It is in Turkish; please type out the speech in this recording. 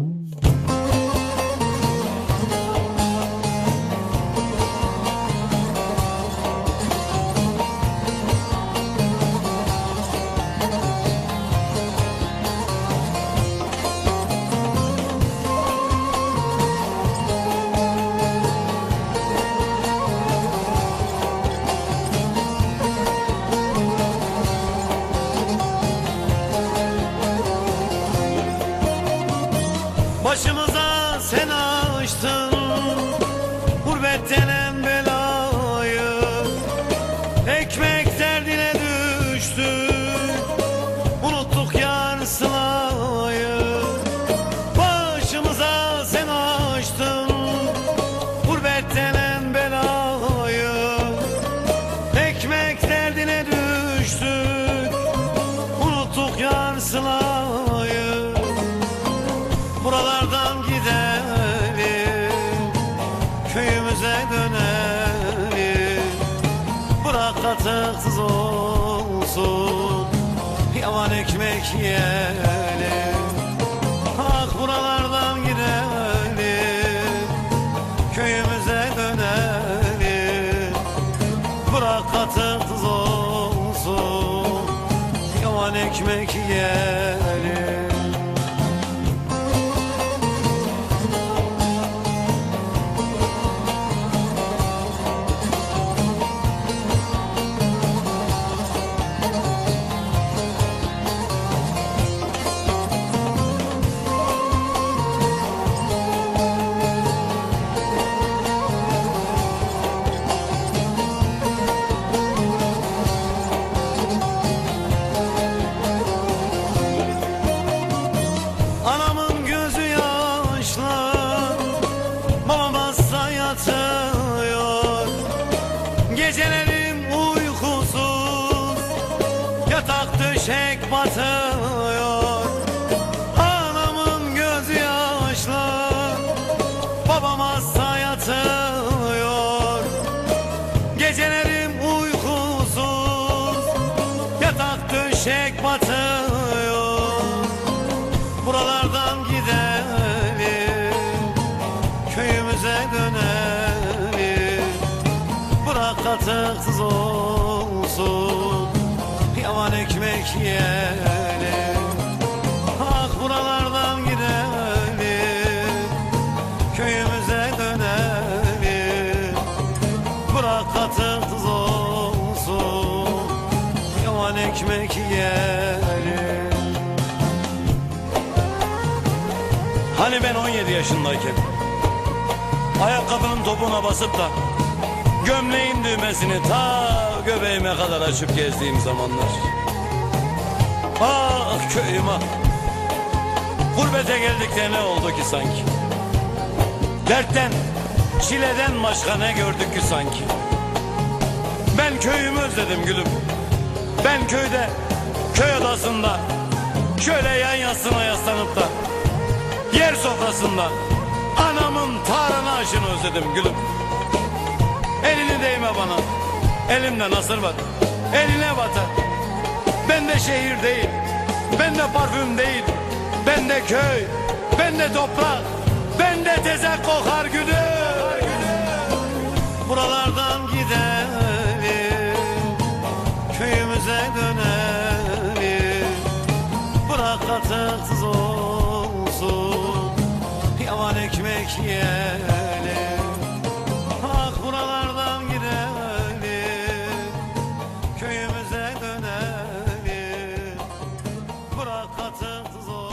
Mm. Başımıza sen açtın Gurbet denen belayı. Ekmek derdine düştük Unuttuk yar sılayı. Başımıza sen açtın Gurbet denen belayı. Ekmek derdine düştük Unuttuk yar sılayı katıksız olsun. Yavan ekmek yiyelim. Ah buralardan gidelim. Köyümüze dönelim. Bırak katıksız olsun. Yavan ekmek yiyelim Yatak döşek batıyor. Anamın gözü yaşlı Babam hasta yatıyor Gecelerim uykusuz Yatak döşek batıyor. Buralardan gidelim Köyümüze dönelim. Bırak katıksız olsun ekmek yiyelim Ah buralardan gidelim. Köyümüze dönelim. Bırak katıksız olsun. Yavan ekmek yiyelim. Hani ben 17 yaşındayken Ayakkabının topuna basıp da Gömleğin düğmesini ta göbeğime kadar açıp gezdiğim zamanlar Ah köyüm ah Gurbete geldik de ne oldu ki sanki? Dertten, çileden başka ne gördük ki sanki? Ben köyümü özledim gülüm. Ben köyde, köy odasında Şöyle yan yasına yaslanıp da Yer sofrasında Anamın tarhana aşını özledim gülüm. Elini değme bana. Elimde nasır var. Eline batar şehir değil. Ben de parfüm değil. Ben de köy. Ben de toprak. Ben de tezek kokar gülüm Buralardan gidelim. Köyümüze dönelim. Bırak katıksız olsun. Yavan ekmek yiyelim Batı zor.